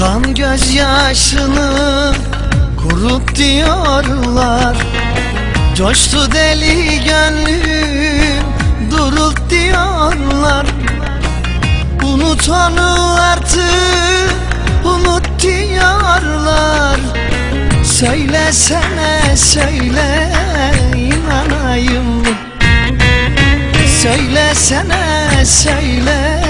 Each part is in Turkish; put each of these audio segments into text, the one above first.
Akan gözyaşını kurut diyorlar. Coştu deli gönlüm durult diyorlar. Unut onu artık unut diyorlar. Söylesene söyle inanayım. Söylesene söyle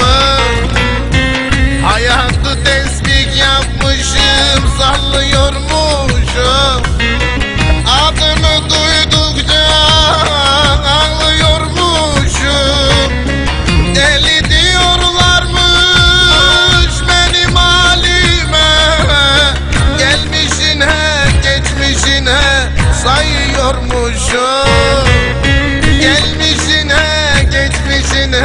mı? Hayatı tesbih yapmışım sallıyormuşum. Adını duydukça ağlıyormuşum. Deli diyorlarmış benim halime. Gelmişine geçmişine sayıyormuşum. Gelmişine geçmişine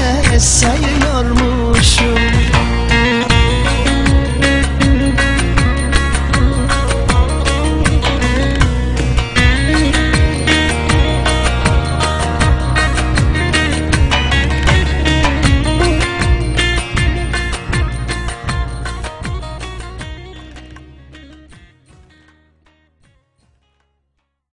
saying